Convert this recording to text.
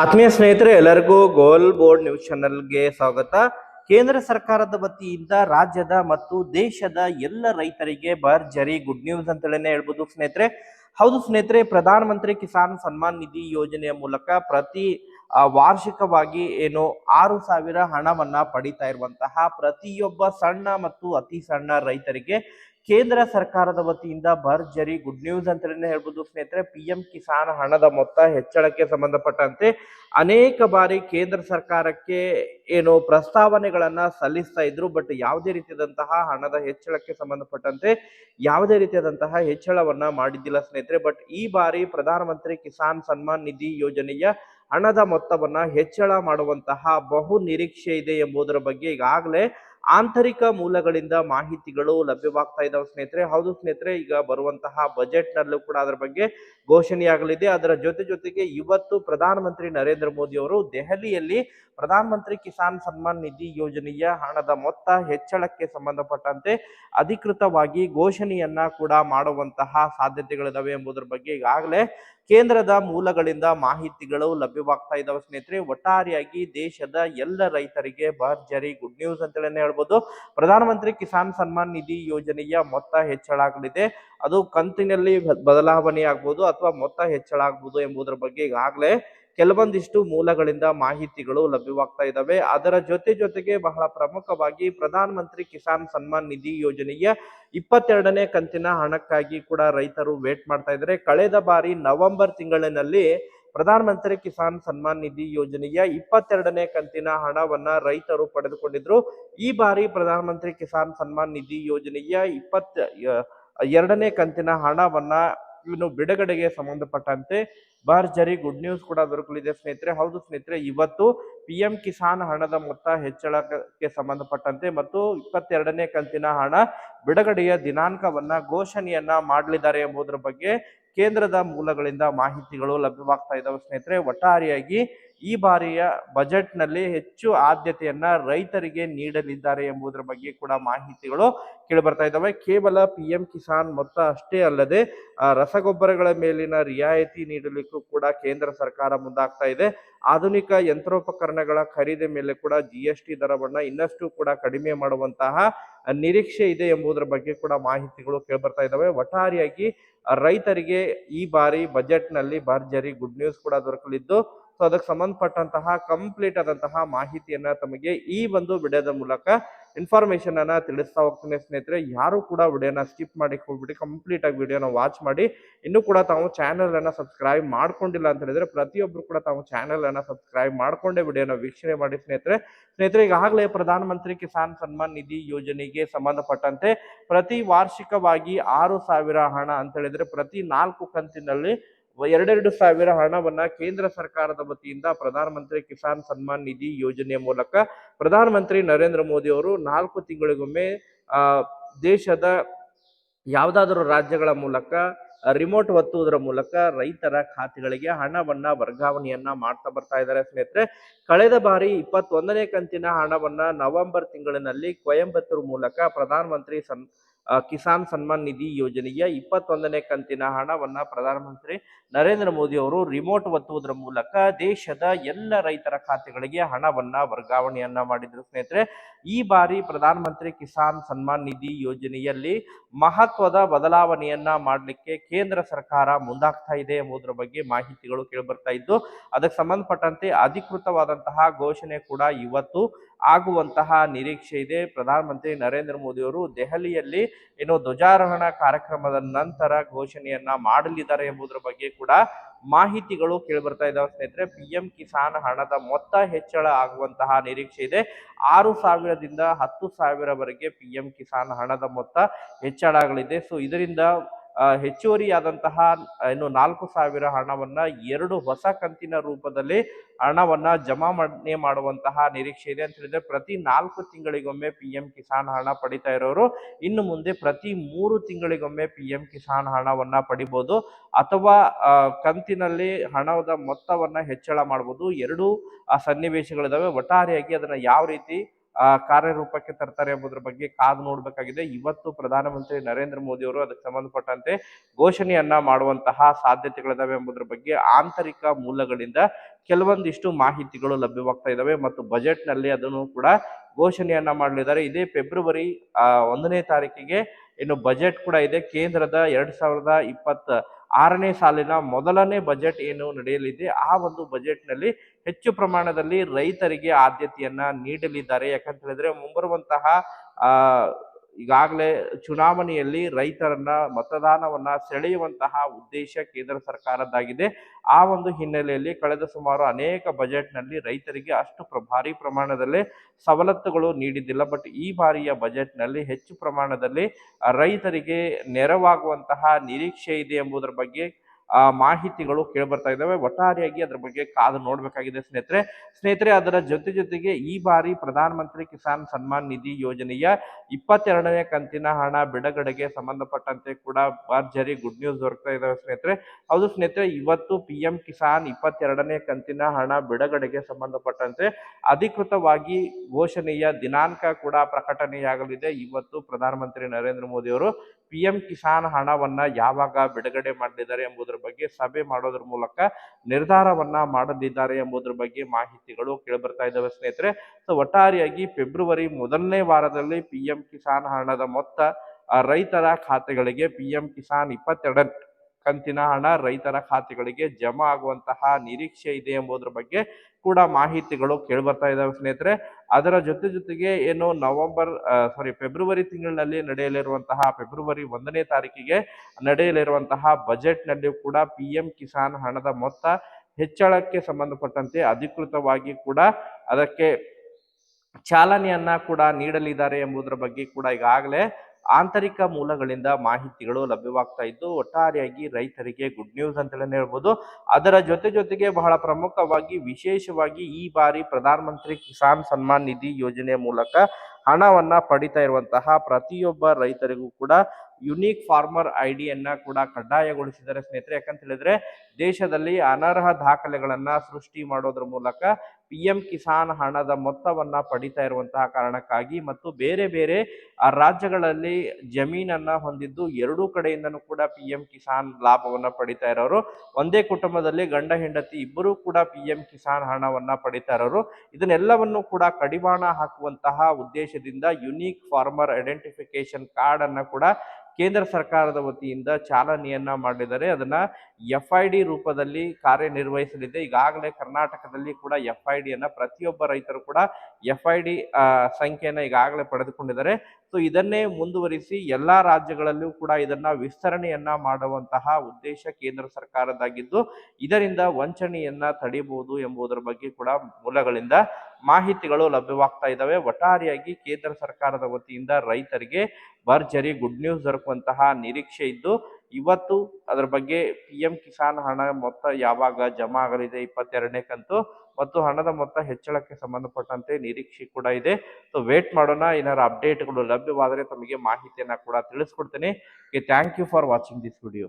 ಆತ್ಮೀಯ ಸ್ನೇಹಿತರೆ, ಎಲ್ಲರಿಗೂ ಗೋಲ್ ಬೋರ್ಡ್ ನ್ಯೂಸ್ ಚಾನೆಲ್ಗೆ ಸ್ವಾಗತ. ಕೇಂದ್ರ ಸರ್ಕಾರದ ವತಿಯಿಂದ ರಾಜ್ಯದ ಮತ್ತು ದೇಶದ ಎಲ್ಲ ರೈತರಿಗೆ ಭರ್ಜರಿ ಗುಡ್ ನ್ಯೂಸ್ ಅಂತೇಳಿನೇ ಹೇಳ್ಬೋದು ಸ್ನೇಹಿತರೆ. ಹೌದು ಸ್ನೇಹಿತರೆ ಪ್ರಧಾನ ಮಂತ್ರಿ ಕಿಸಾನ್ ಸನ್ಮಾನ್ ನಿಧಿ ಯೋಜನೆಯ ಮೂಲಕ ಪ್ರತಿ ವಾರ್ಷಿಕವಾಗಿ ಏನು ಆರು ಸಾವಿರ ಹಣವನ್ನ ಪಡಿತಾ ಇರುವಂತಹ ಪ್ರತಿಯೊಬ್ಬ ಸಣ್ಣ ಮತ್ತು ಅತಿ ಸಣ್ಣ ರೈತರಿಗೆ ಕೇಂದ್ರ ಸರ್ಕಾರದ ವತಿಯಿಂದ ಭರ್ಜರಿ ಗುಡ್ ನ್ಯೂಸ್ ಅಂತಲೇ ಹೇಳ್ಬೋದು ಸ್ನೇಹಿತರೆ. ಪಿ ಎಂ ಕಿಸಾನ್ ಹಣದ ಮೊತ್ತ ಹೆಚ್ಚಳಕ್ಕೆ ಸಂಬಂಧಪಟ್ಟಂತೆ ಅನೇಕ ಬಾರಿ ಕೇಂದ್ರ ಸರ್ಕಾರಕ್ಕೆ ಏನು ಪ್ರಸ್ತಾವನೆಗಳನ್ನ ಸಲ್ಲಿಸ್ತಾ ಇದ್ರು. ಬಟ್ ಯಾವುದೇ ರೀತಿಯಾದಂತಹ ಹಣದ ಹೆಚ್ಚಳಕ್ಕೆ ಸಂಬಂಧಪಟ್ಟಂತೆ ಯಾವುದೇ ರೀತಿಯಾದಂತಹ ಹೆಚ್ಚಳವನ್ನ ಮಾಡಿದ್ದಿಲ್ಲ ಸ್ನೇಹಿತರೆ. ಬಟ್ ಈ ಬಾರಿ ಪ್ರಧಾನಮಂತ್ರಿ ಕಿಸಾನ್ ಸನ್ಮಾನ್ ನಿಧಿ ಯೋಜನೆಯ ಹಣದ ಮೊತ್ತವನ್ನ ಹೆಚ್ಚಳ ಮಾಡುವಂತಹ ಬಹು ನಿರೀಕ್ಷೆ ಇದೆ ಎಂಬುದರ ಬಗ್ಗೆ ಈಗಾಗಲೇ ಆಂತರಿಕ ಮೂಲಗಳಿಂದ ಮಾಹಿತಿಗಳು ಲಭ್ಯವಾಗ್ತಾ ಇದ್ದಾವೆ ಸ್ನೇಹಿತರೆ. ಹೌದು ಸ್ನೇಹಿತರೆ, ಈಗ ಬರುವಂತಹ ಬಜೆಟ್ ನಲ್ಲೂ ಕೂಡ ಅದರ ಬಗ್ಗೆ ಘೋಷಣೆಯಾಗಲಿದೆ. ಅದರ ಜೊತೆ ಜೊತೆಗೆ ಇವತ್ತು ಪ್ರಧಾನಮಂತ್ರಿ ನರೇಂದ್ರ ಮೋದಿ ಅವರು ದೆಹಲಿಯಲ್ಲಿ ಪ್ರಧಾನಮಂತ್ರಿ ಕಿಸಾನ್ ಸನ್ಮಾನ್ ನಿಧಿ ಯೋಜನೆಯ ಹಣದ ಮೊತ್ತ ಹೆಚ್ಚಳಕ್ಕೆ ಸಂಬಂಧಪಟ್ಟಂತೆ ಅಧಿಕೃತವಾಗಿ ಘೋಷಣೆಯನ್ನ ಕೂಡ ಮಾಡುವಂತಹ ಸಾಧ್ಯತೆಗಳಿದಾವೆ ಎಂಬುದರ ಬಗ್ಗೆ ಈಗಾಗಲೇ ಕೇಂದ್ರದ ಮೂಲಗಳಿಂದ ಮಾಹಿತಿಗಳು ಲಭ್ಯವಾಗ್ತಾ ಇದ್ದಾವೆ ಸ್ನೇಹಿತರೆ. ಒಟ್ಟಾರೆಯಾಗಿ ದೇಶದ ಎಲ್ಲ ರೈತರಿಗೆ ಭರ್ಜರಿ ಗುಡ್ ನ್ಯೂಸ್ ಅಂತೇಳಿ ಹೇಳ್ಬೋದು. ಪ್ರಧಾನಮಂತ್ರಿ ಕಿಸಾನ್ ಸನ್ಮಾನ್ ನಿಧಿ ಯೋಜನೆಯ ಮೊತ್ತ ಹೆಚ್ಚಳ ಆಗಲಿದೆ. ಅದು ಕಂತಿನಲ್ಲಿ ಬದಲಾವಣೆ ಆಗ್ಬೋದು ಅಥವಾ ಮೊತ್ತ ಹೆಚ್ಚಳ ಆಗ್ಬೋದು ಎಂಬುದರ ಬಗ್ಗೆ ಈಗಾಗಲೇ ಕೆಲವೊಂದಿಷ್ಟು ಮೂಲಗಳಿಂದ ಮಾಹಿತಿಗಳು ಲಭ್ಯವಾಗ್ತಾ ಇದ್ದಾವೆ ಅದರ ಜೊತೆ ಜೊತೆಗೆ ಬಹಳ ಪ್ರಮುಖವಾಗಿ ಪ್ರಧಾನ ಮಂತ್ರಿ ಕಿಸಾನ್ ಸನ್ಮಾನ್ ನಿಧಿ ಯೋಜನೆಯ ಇಪ್ಪತ್ತೆರಡನೇ ಕಂತಿನ ಹಣಕ್ಕಾಗಿ ಕೂಡ ರೈತರು ವೇಟ್ ಮಾಡ್ತಾ ಇದ್ದಾರೆ ಕಳೆದ ಬಾರಿ ನವೆಂಬರ್ ತಿಂಗಳಿನಲ್ಲಿ ಪ್ರಧಾನ ಮಂತ್ರಿ ಕಿಸಾನ್ ಸನ್ಮಾನ್ ನಿಧಿ ಯೋಜನೆಯ ಇಪ್ಪತ್ತೆರಡನೇ ಕಂತಿನ ಹಣವನ್ನ ರೈತರು ಪಡೆದುಕೊಂಡಿದ್ರು. ಈ ಬಾರಿ ಪ್ರಧಾನ ಮಂತ್ರಿ ಕಿಸಾನ್ ಸನ್ಮಾನ್ ನಿಧಿ ಯೋಜನೆಯ ಇಪ್ಪತ್ತ ಎರಡನೇ ಕಂತಿನ ಹಣವನ್ನ ಇನ್ನು ಬಿಡುಗಡೆಗೆ ಸಂಬಂಧಪಟ್ಟಂತೆ ಭರ್ಜರಿ ಗುಡ್ ನ್ಯೂಸ್ ಕೂಡ ದೊರಕಲಿದೆ ಸ್ನೇಹಿತರೆ. ಹೌದು ಸ್ನೇಹಿತರೆ, ಇವತ್ತು ಪಿ ಎಂ ಕಿಸಾನ್ ಹಣದ ಮೊತ್ತ ಹೆಚ್ಚಳಕ್ಕೆ ಸಂಬಂಧಪಟ್ಟಂತೆ ಮತ್ತು ಇಪ್ಪತ್ತೆರಡನೇ ಕಂತಿನ ಹಣ ಬಿಡುಗಡೆಯ ದಿನಾಂಕವನ್ನ, ಘೋಷಣೆಯನ್ನ ಮಾಡಲಿದ್ದಾರೆ ಎಂಬುದರ ಬಗ್ಗೆ ಕೇಂದ್ರದ ಮೂಲಗಳಿಂದ ಮಾಹಿತಿಗಳು ಲಭ್ಯವಾಗ್ತಾ ಇದಾವೆ ಸ್ನೇಹಿತರೆ. ಒಟ್ಟಾರೆಯಾಗಿ ಈ ಬಾರಿಯ ಬಜೆಟ್ನಲ್ಲಿ ಹೆಚ್ಚು ಆದ್ಯತೆಯನ್ನ ರೈತರಿಗೆ ನೀಡಲಿದ್ದಾರೆ ಎಂಬುದರ ಬಗ್ಗೆ ಕೂಡ ಮಾಹಿತಿಗಳು ಕೇಳಿಬರ್ತಾ ಇದ್ದಾವೆ. ಕೇವಲ ಪಿ ಎಂ ಕಿಸಾನ್ ಮೊತ್ತ ಅಷ್ಟೇ ಅಲ್ಲದೆ ರಸಗೊಬ್ಬರಗಳ ಮೇಲಿನ ರಿಯಾಯಿತಿ ನೀಡಲಿಕ್ಕೂ ಕೂಡ ಕೇಂದ್ರ ಸರ್ಕಾರ ಮುಂದಾಗ್ತಾ ಇದೆ. ಆಧುನಿಕ ಯಂತ್ರೋಪಕರಣಗಳ ಖರೀದಿ ಮೇಲೆ ಕೂಡ ಜಿ ಎಸ್ ಟಿ ದರವನ್ನ ಇನ್ನಷ್ಟು ಕೂಡ ಕಡಿಮೆ ಮಾಡುವಂತಹ ನಿರೀಕ್ಷೆ ಇದೆ ಎಂಬುದರ ಬಗ್ಗೆ ಕೂಡ ಮಾಹಿತಿಗಳು ಕೇಳ್ಬರ್ತಾ ಇದ್ದಾವೆ. ಒಟ್ಟಾರೆಯಾಗಿ ರೈತರಿಗೆ ಈ ಬಾರಿ ಬಜೆಟ್ನಲ್ಲಿ ಭರ್ಜರಿ ಗುಡ್ ನ್ಯೂಸ್ ಕೂಡ ದೊರಕಲಿದ್ದು ಸೊ ಅದಕ್ಕೆ ಸಂಬಂಧಪಟ್ಟಂತಹ ಕಂಪ್ಲೀಟ್ ಆದಂತಹ ಮಾಹಿತಿಯನ್ನ ತಮಗೆ ಈ ಒಂದು ವಿಡಿಯೋದ ಮೂಲಕ ಇನ್ಫಾರ್ಮೇಶನ್ ಅನ್ನ ತಿಳಿಸ್ತಾ ಹೋಗ್ತೀನಿ ಸ್ನೇಹಿತರೆ. ಯಾರು ಕೂಡ ವಿಡಿಯೋನ ಸ್ಕಿಪ್ ಮಾಡಿ ಹೋಗ್ಬಿಟ್ಟು ಕಂಪ್ಲೀಟ್ ಆಗಿ ವಿಡಿಯೋನ ವಾಚ್ ಮಾಡಿ. ಇನ್ನೂ ಕೂಡ ತಾವು ಚಾನೆಲ್ ಅನ್ನ ಸಬ್ಸ್ಕ್ರೈಬ್ ಮಾಡ್ಕೊಂಡಿಲ್ಲ ಅಂತ ಹೇಳಿದ್ರೆ ಪ್ರತಿಯೊಬ್ರು ಕೂಡ ತಾವು ಚಾನೆಲ್ ಅನ್ನ ಸಬ್ಸ್ಕ್ರೈಬ್ ಮಾಡ್ಕೊಂಡೆ ವಿಡಿಯೋನ ವೀಕ್ಷಣೆ ಮಾಡಿ ಸ್ನೇಹಿತರೆ. ಸ್ನೇಹಿತರೆ, ಈಗಾಗಲೇ ಪ್ರಧಾನಮಂತ್ರಿ ಕಿಸಾನ್ ಸನ್ಮಾನ್ ನಿಧಿ ಯೋಜನೆಗೆ ಸಂಬಂಧಪಟ್ಟಂತೆ ಪ್ರತಿ ವಾರ್ಷಿಕವಾಗಿ ಆರು ಸಾವಿರ ಹಣ ಅಂತ ಹೇಳಿದ್ರೆ ಪ್ರತಿ ನಾಲ್ಕು ಕಂತಿನಲ್ಲಿ ಎರಡೆರಡು ಸಾವಿರ ಹಣವನ್ನ ಕೇಂದ್ರ ಸರ್ಕಾರದ ವತಿಯಿಂದ ಪ್ರಧಾನಮಂತ್ರಿ ಕಿಸಾನ್ ಸನ್ಮಾನ್ ನಿಧಿ ಯೋಜನೆಯ ಮೂಲಕ ಪ್ರಧಾನಮಂತ್ರಿ ನರೇಂದ್ರ ಮೋದಿ ಅವರು ನಾಲ್ಕು ತಿಂಗಳಿಗೊಮ್ಮೆ, ಆ, ದೇಶದ ಯಾವುದಾದರೂ ರಾಜ್ಯಗಳ ಮೂಲಕ ರಿಮೋಟ್ ಒತ್ತುವುದರ ಮೂಲಕ ರೈತರ ಖಾತೆಗಳಿಗೆ ಹಣವನ್ನ ವರ್ಗಾವಣೆಯನ್ನ ಮಾಡ್ತಾ ಬರ್ತಾ ಇದ್ದಾರೆ. ಸ್ನೇಹಿತರೆ, ಕಳೆದ ಬಾರಿ ಇಪ್ಪತ್ತೊಂದನೇ ಕಂತಿನ ಹಣವನ್ನ ನವೆಂಬರ್ ತಿಂಗಳಿನಲ್ಲಿ ಕೊಯಂಬತ್ತೂರು ಮೂಲಕ ಪ್ರಧಾನಮಂತ್ರಿ ಸನ್ ಕಿಸಾನ್ ಸನ್ಮಾನ್ ನಿಧಿ ಯೋಜನೆಯ ಇಪ್ಪತ್ತೊಂದನೇ ಕಂತಿನ ಹಣವನ್ನು ಪ್ರಧಾನಮಂತ್ರಿ ನರೇಂದ್ರ ಮೋದಿ ಅವರು ರಿಮೋಟ್ ಒತ್ತುವುದರ ಮೂಲಕ ದೇಶದ ಎಲ್ಲ ರೈತರ ಖಾತೆಗಳಿಗೆ ಹಣವನ್ನ ವರ್ಗಾವಣೆಯನ್ನ ಮಾಡಿದ್ರು. ಸ್ನೇಹಿತರೆ, ಈ ಬಾರಿ ಪ್ರಧಾನಮಂತ್ರಿ ಕಿಸಾನ್ ಸನ್ಮಾನ್ ನಿಧಿ ಯೋಜನೆಯಲ್ಲಿ ಮಹತ್ವದ ಬದಲಾವಣೆಯನ್ನ ಮಾಡಲಿಕ್ಕೆ ಕೇಂದ್ರ ಸರ್ಕಾರ ಮುಂದಾಗ್ತಾ ಇದೆ ಎಂಬುದರ ಬಗ್ಗೆ ಮಾಹಿತಿಗಳು ಕೇಳಿ ಬರ್ತಾ ಇದ್ದು, ಅದಕ್ಕೆ ಸಂಬಂಧಪಟ್ಟಂತೆ ಅಧಿಕೃತವಾದಂತಹ ಘೋಷಣೆ ಕೂಡ ಇವತ್ತು ಆಗುವಂತಹ ನಿರೀಕ್ಷೆ ಇದೆ. ಪ್ರಧಾನಮಂತ್ರಿ ನರೇಂದ್ರ ಮೋದಿ ಅವರು ದೆಹಲಿಯಲ್ಲಿ ಏನು ಧ್ವಜಾರೋಹಣ ಕಾರ್ಯಕ್ರಮದ ನಂತರ ಘೋಷಣೆಯನ್ನ ಮಾಡಲಿದ್ದಾರೆ ಎಂಬುದರ ಬಗ್ಗೆ ಕೂಡ ಮಾಹಿತಿಗಳು ಕೇಳಿಬರ್ತಾ ಇದ್ದಾವೆ ಸ್ನೇಹಿತರೆ. ಪಿ ಎಂ ಕಿಸಾನ್ ಹಣದ ಮೊತ್ತ ಹೆಚ್ಚಳ ಆಗುವಂತಹ ನಿರೀಕ್ಷೆ ಇದೆ. ಆರು ಸಾವಿರದಿಂದ ಹತ್ತು ಸಾವಿರವರೆಗೆ ಪಿ ಎಂ ಕಿಸಾನ್ ಹಣದ ಮೊತ್ತ ಹೆಚ್ಚಳ ಆಗಲಿದೆ. ಸೊ ಇದರಿಂದ ಹೆಚ್ಚುವರಿಯಾದಂತಹ ಏನು ನಾಲ್ಕು ಸಾವಿರ ಹಣವನ್ನ ಎರಡು ಹೊಸ ಕಂತಿನ ರೂಪದಲ್ಲಿ ಹಣವನ್ನ ಮಾಡಿ ಮಾಡುವಂತಹ ನಿರೀಕ್ಷೆ ಇದೆ ಅಂತ ಹೇಳಿದ್ರೆ ಪ್ರತಿ ನಾಲ್ಕು ತಿಂಗಳಿಗೊಮ್ಮೆ ಪಿ ಎಂ ಕಿಸಾನ್ ಹಣ ಪಡಿತಾ ಇರೋರು ಇನ್ನು ಮುಂದೆ ಪ್ರತಿ ಮೂರು ತಿಂಗಳಿಗೊಮ್ಮೆ ಪಿ ಎಂ ಕಿಸಾನ್ ಹಣವನ್ನ ಪಡಿಬಹುದು ಅಥವಾ ಕಂತಿನಲ್ಲಿ ಹಣದ ಮೊತ್ತವನ್ನ ಹೆಚ್ಚಳ ಮಾಡಬಹುದು ಎರಡು ಸನ್ನಿವೇಶಗಳಿದಾವೆ. ಒಟ್ಟಾರೆಯಾಗಿ ಅದನ್ನ ಯಾವ ರೀತಿ ಕಾರ್ಯರೂಪಕ್ಕೆ ತರ್ತಾರೆ ಎಂಬುದರ ಬಗ್ಗೆ ಕಾದು ನೋಡಬೇಕಾಗಿದೆ. ಇವತ್ತು ಪ್ರಧಾನಮಂತ್ರಿ ನರೇಂದ್ರ ಮೋದಿ ಅವರು ಅದಕ್ಕೆ ಸಂಬಂಧಪಟ್ಟಂತೆ ಘೋಷಣೆಯನ್ನ ಮಾಡುವಂತಹ ಸಾಧ್ಯತೆಗಳಿದಾವೆ ಎಂಬುದರ ಬಗ್ಗೆ ಆಂತರಿಕ ಮೂಲಗಳಿಂದ ಕೆಲವೊಂದಿಷ್ಟು ಮಾಹಿತಿಗಳು ಲಭ್ಯವಾಗ್ತಾ ಇದ್ದಾವೆ ಮತ್ತು ಬಜೆಟ್ನಲ್ಲಿ ಅದನ್ನು ಕೂಡ ಘೋಷಣೆಯನ್ನ ಮಾಡಲಿದ್ದಾರೆ. ಇದೇ ಫೆಬ್ರವರಿ ಒಂದನೇ ತಾರೀಕಿಗೆ ಇನ್ನು ಬಜೆಟ್ ಕೂಡ ಇದೆ. ಕೇಂದ್ರದ ಎರಡ್ ಸಾವಿರದ ಇಪ್ಪತ್ತ ಆರನೇ ಸಾಲಿನ ಮೊದಲನೇ ಬಜೆಟ್ ಏನು ನಡೆಯಲಿದೆ, ಆ ಒಂದು ಬಜೆಟ್ನಲ್ಲಿ ಹೆಚ್ಚು ಪ್ರಮಾಣದಲ್ಲಿ ರೈತರಿಗೆ ಆದ್ಯತೆಯನ್ನ ನೀಡಲಿದ್ದಾರೆ. ಯಾಕಂತ ಹೇಳಿದ್ರೆ ಮುಂಬರುವಂತಹ, ಆ ಈಗಾಗಲೇ ಚುನಾವಣೆಯಲ್ಲಿ ರೈತರನ್ನ ಮತದಾನವನ್ನ ಸೆಳೆಯುವಂತಹ ಉದ್ದೇಶ ಕೇಂದ್ರ ಸರ್ಕಾರದ್ದಾಗಿದೆ. ಆ ಒಂದು ಹಿನ್ನೆಲೆಯಲ್ಲಿ ಕಳೆದ ಸುಮಾರು ಅನೇಕ ಬಜೆಟ್ನಲ್ಲಿ ರೈತರಿಗೆ ಅಷ್ಟು ಭಾರಿ ಪ್ರಮಾಣದಲ್ಲಿ ಸವಲತ್ತುಗಳು ನೀಡಿದ್ದಿಲ್ಲ. ಬಟ್ ಈ ಬಾರಿಯ ಬಜೆಟ್ನಲ್ಲಿ ಹೆಚ್ಚು ಪ್ರಮಾಣದಲ್ಲಿ ರೈತರಿಗೆ ನೆರವಾಗುವಂತಹ ನಿರೀಕ್ಷೆ ಇದೆ ಎಂಬುದರ ಬಗ್ಗೆ ಆ ಮಾಹಿತಿಗಳು ಕೇಳ್ಬರ್ತಾ ಇದ್ದಾವೆ. ಒಟ್ಟಾರೆಯಾಗಿ ಅದರ ಬಗ್ಗೆ ಕಾದು ನೋಡಬೇಕಾಗಿದೆ ಸ್ನೇಹಿತರೆ. ಸ್ನೇಹಿತರೆ, ಅದರ ಜೊತೆ ಜೊತೆಗೆ ಈ ಬಾರಿ ಪ್ರಧಾನ ಮಂತ್ರಿ ಕಿಸಾನ್ ಸನ್ಮಾನ್ ನಿಧಿ ಯೋಜನೆಯ ಇಪ್ಪತ್ತೆರಡನೇ ಕಂತಿನ ಹಣ ಬಿಡುಗಡೆಗೆ ಸಂಬಂಧಪಟ್ಟಂತೆ ಕೂಡ ಭರ್ಜರಿ ಗುಡ್ ನ್ಯೂಸ್ ದೊರಕ್ತಾ ಇದಾವೆ ಸ್ನೇಹಿತರೆ. ಹೌದು ಸ್ನೇಹಿತರೆ, ಇವತ್ತು ಪಿ ಕಿಸಾನ್ ಇಪ್ಪತ್ತೆರಡನೇ ಕಂತಿನ ಹಣ ಬಿಡುಗಡೆಗೆ ಸಂಬಂಧಪಟ್ಟಂತೆ ಅಧಿಕೃತವಾಗಿ ಘೋಷಣೆಯ ದಿನಾಂಕ ಕೂಡ ಪ್ರಕಟಣೆಯಾಗಲಿದೆ. ಇವತ್ತು ಪ್ರಧಾನಮಂತ್ರಿ ನರೇಂದ್ರ ಮೋದಿ ಅವರು ಪಿ ಕಿಸಾನ್ ಹಣವನ್ನ ಯಾವಾಗ ಬಿಡುಗಡೆ ಮಾಡಲಿದ್ದಾರೆ ಎಂಬುದರ ಬಗ್ಗೆ ಸಭೆ ಮಾಡೋದ್ರ ಮೂಲಕ ನಿರ್ಧಾರವನ್ನ ಮಾಡಲಿದ್ದಾರೆ ಎಂಬುದರ ಬಗ್ಗೆ ಮಾಹಿತಿಗಳು ಕೇಳಿಬರ್ತಾ ಇದ್ದಾವೆ ಸ್ನೇಹಿತರೆ. ಸೊ ಒಟ್ಟಾರೆಯಾಗಿ ಫೆಬ್ರವರಿ ಮೊದಲನೇ ವಾರದಲ್ಲಿ ಪಿ ಎಂ ಕಿಸಾನ್ ಹಣದ ಮೊತ್ತ ರೈತರ ಖಾತೆಗಳಿಗೆ ಪಿ ಎಂ ಕಿಸಾನ್ ಇಪ್ಪತ್ತೆರಡ ಕಂತಿನ ಹಣ ರೈತರ ಖಾತೆಗಳಿಗೆ ಜಮಾ ಆಗುವಂತಹ ನಿರೀಕ್ಷೆ ಇದೆ ಎಂಬುದರ ಬಗ್ಗೆ ಕೂಡ ಮಾಹಿತಿಗಳು ಕೇಳಿಬರ್ತಾ ಇದ್ದಾವೆ ಸ್ನೇಹಿತರೆ. ಅದರ ಜೊತೆ ಜೊತೆಗೆ ಏನು ನವೆಂಬರ್ ಸಾರಿ ಫೆಬ್ರವರಿ ತಿಂಗಳಿನಲ್ಲಿ ನಡೆಯಲಿರುವಂತಹ ಫೆಬ್ರವರಿ ಒಂದನೇ ತಾರೀಕಿಗೆ ನಡೆಯಲಿರುವಂತಹ ಬಜೆಟ್ನಲ್ಲಿ ಕೂಡ ಪಿ ಕಿಸಾನ್ ಹಣದ ಮೊತ್ತ ಹೆಚ್ಚಳಕ್ಕೆ ಸಂಬಂಧಪಟ್ಟಂತೆ ಅಧಿಕೃತವಾಗಿ ಕೂಡ ಅದಕ್ಕೆ ಚಾಲನೆಯನ್ನ ಕೂಡ ನೀಡಲಿದ್ದಾರೆ ಎಂಬುದರ ಬಗ್ಗೆ ಕೂಡ ಈಗಾಗಲೇ ಆಂತರಿಕ ಮೂಲಗಳಿಂದ ಮಾಹಿತಿಗಳು ಲಭ್ಯವಾಗ್ತಾ ಇದ್ದು, ಒಟ್ಟಾರೆಯಾಗಿ ರೈತರಿಗೆ ಗುಡ್ ನ್ಯೂಸ್ ಅಂತಲೇ ಹೇಳ್ಬೋದು. ಅದರ ಜೊತೆ ಜೊತೆಗೆ ಬಹಳ ಪ್ರಮುಖವಾಗಿ, ವಿಶೇಷವಾಗಿ ಈ ಬಾರಿ ಪ್ರಧಾನಮಂತ್ರಿ ಕಿಸಾನ್ ಸನ್ಮಾನ್ ನಿಧಿ ಯೋಜನೆಯ ಮೂಲಕ ಹಣವನ್ನ ಪಡಿತಾ ಇರುವಂತಹ ಪ್ರತಿಯೊಬ್ಬ ರೈತರಿಗೂ ಕೂಡ ಯುನೀಕ್ ಫಾರ್ಮರ್ ಐಡಿಯನ್ನ ಕೂಡ ಕಡ್ಡಾಯಗೊಳಿಸಿದ್ದಾರೆ ಸ್ನೇಹಿತರೆ. ಯಾಕಂತ ಹೇಳಿದ್ರೆ ದೇಶದಲ್ಲಿ ಅನರ್ಹ ದಾಖಲೆಗಳನ್ನ ಸೃಷ್ಟಿ ಮಾಡೋದ್ರ ಮೂಲಕ ಪಿ ಎಂ ಕಿಸಾನ್ ಹಣದ ಮೊತ್ತವನ್ನ ಪಡಿತಾ ಇರುವಂತಹ ಕಾರಣಕ್ಕಾಗಿ ಮತ್ತು ಬೇರೆ ಬೇರೆ ರಾಜ್ಯಗಳಲ್ಲಿ ಜಮೀನನ್ನ ಹೊಂದಿದ್ದು ಎರಡೂ ಕಡೆಯಿಂದನೂ ಕೂಡ ಪಿ ಎಂ ಕಿಸಾನ್ ಲಾಭವನ್ನ ಪಡಿತಾ ಇರೋರು. ಒಂದೇ ಕುಟುಂಬದಲ್ಲಿ ಗಂಡ, ಹೆಂಡತಿ ಇಬ್ಬರೂ ಕೂಡ ಪಿ ಎಂ ಕಿಸಾನ್ ಹಣವನ್ನ ಪಡಿತಾ ಇರೋರು. ಇದನ್ನೆಲ್ಲವನ್ನು ಕೂಡ ಕಡಿವಾಣ ಹಾಕುವಂತಹ ಉದ್ದೇಶದಿಂದ ಯುನೀಕ್ ಫಾರ್ಮರ್ ಐಡೆಂಟಿಫಿಕೇಶನ್ ಕಾರ್ಡ್ ಅನ್ನ ಕೂಡ ಕೇಂದ್ರ ಸರ್ಕಾರದ ವತಿಯಿಂದ ಚಾಲನೆಯನ್ನ ಮಾಡಿದರೆ ಅದನ್ನ ಎಫ್ ಐ ಡಿ ರೂಪದಲ್ಲಿ ಕಾರ್ಯನಿರ್ವಹಿಸಲಿದೆ. ಈಗಾಗಲೇ ಕರ್ನಾಟಕದಲ್ಲಿ ಕೂಡ ಎಫ್ ಐ ಡಿಯನ್ನು ಪ್ರತಿಯೊಬ್ಬ ರೈತರು ಕೂಡ ಎಫ್ ಐ ಡಿ ಸಂಖ್ಯೆಯನ್ನ ಈಗಾಗಲೇ ಪಡೆದುಕೊಂಡಿದ್ದಾರೆ. ಸೊ ಇದನ್ನೇ ಮುಂದುವರಿಸಿ ಎಲ್ಲಾ ರಾಜ್ಯಗಳಲ್ಲೂ ಕೂಡ ಇದನ್ನ ವಿಸ್ತರಣೆಯನ್ನ ಮಾಡುವಂತಹ ಉದ್ದೇಶ ಕೇಂದ್ರ ಸರ್ಕಾರದಾಗಿದ್ದು ಇದರಿಂದ ವಂಚನೆಯನ್ನ ತಡೆಯಬಹುದು ಎಂಬುದರ ಬಗ್ಗೆ ಕೂಡ ಮೂಲಗಳಿಂದ ಮಾಹಿತಿಗಳು ಲಭ್ಯವಾಗ್ತಾ ಇದ್ದಾವೆ. ಒಟ್ಟಾರೆಯಾಗಿ ಕೇಂದ್ರ ಸರ್ಕಾರದ ವತಿಯಿಂದ ರೈತರಿಗೆ ಭರ್ಜರಿ ಗುಡ್ ನ್ಯೂಸ್ ದೊರಕುವಂತಹ ನಿರೀಕ್ಷೆ ಇದ್ದು, ಇವತ್ತು ಅದರ ಬಗ್ಗೆ ಪಿ ಎಂ ಕಿಸಾನ್ ಹಣ ಮೊತ್ತ ಯಾವಾಗ ಜಮಾ ಆಗಲಿದೆ ಇಪ್ಪತ್ತೆರಡನೇ ಕಂತು ಮತ್ತು ಹಣದ ಮೊತ್ತ ಹೆಚ್ಚಳಕ್ಕೆ ಸಂಬಂಧಪಟ್ಟಂತೆ ನಿರೀಕ್ಷೆ ಕೂಡ ಇದೆ. ಸೊ ವೇಟ್ ಮಾಡೋಣ, ಏನಾದ್ರು ಅಪ್ಡೇಟ್ಗಳು ಲಭ್ಯವಾದರೆ ತಮಗೆ ಮಾಹಿತಿಯನ್ನ ಕೂಡ ತಿಳಿಸ್ಕೊಡ್ತೇನೆ. Thank you for watching this video